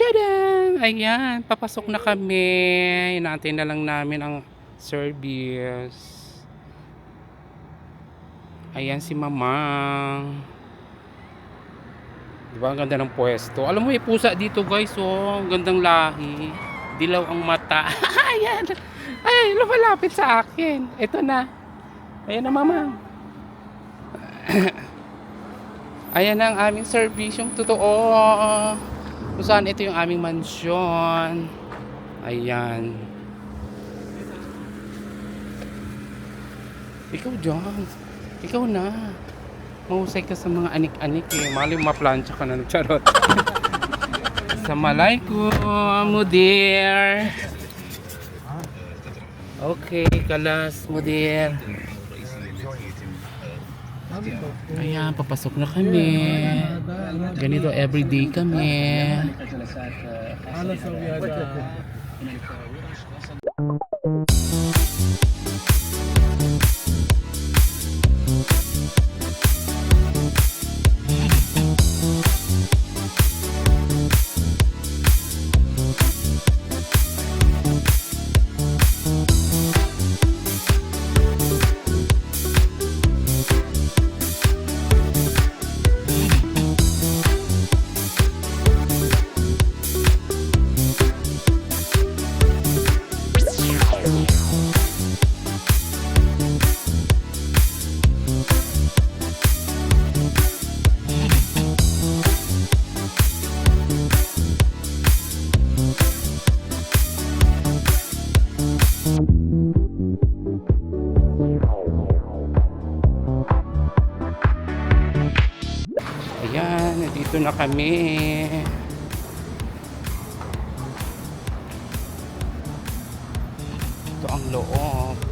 Tadam! Ayan, papasok na kami. Inaantay na lang namin ang service. Ayan si Mamang. Diba, ang ganda ng pwesto. Alam mo, may pusa dito guys, oh. Ang gandang lahi. Dilaw ang mata. Ayan. Ay, lumalapit sa akin. Ito na. Ayan na, Mamang. Ayan ang aming servisyong totoo. Kung saan ito yung aming mansyon. Ayan. Ikaw dyan. Ikaw na. Mahusay ka sa mga anik-anik eh. Mali maplansya ka na ng charot. Assalamualaikum, mudir. Okay, kalas, mudir. Ayan, papasok na kami. Ganito everyday kami. Ayan, nandito na kami. Ito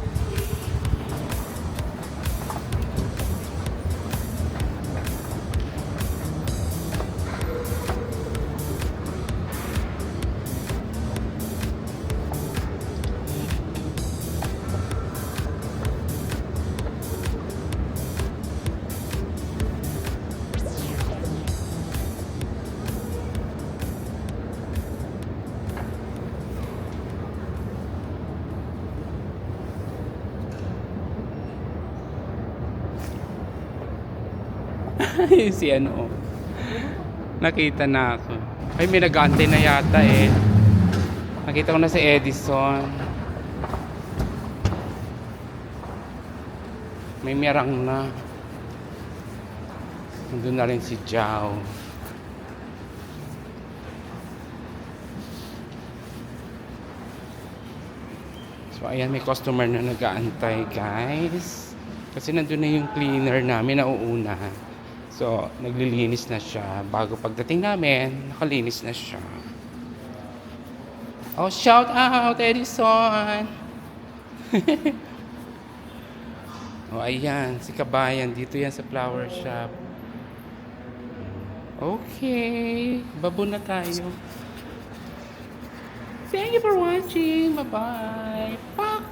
loob. si ano. oh. Nakita na ako. Ay, may nag-aantay na yata eh. Nakita ko na si Edison. May mirang na. Nandun na rin si Jao. So, ayan, may customer na nag-aantay, guys. Kasi nandun na yung cleaner namin na uuna. So, naglilinis na siya. Bago pagdating namin, nakalinis na siya. Oh, shout out, Edison! oh, ayan, si Kabayan. Dito yan sa flower shop. Okay, babo na tayo. Thank you for watching. Bye-bye. Pak!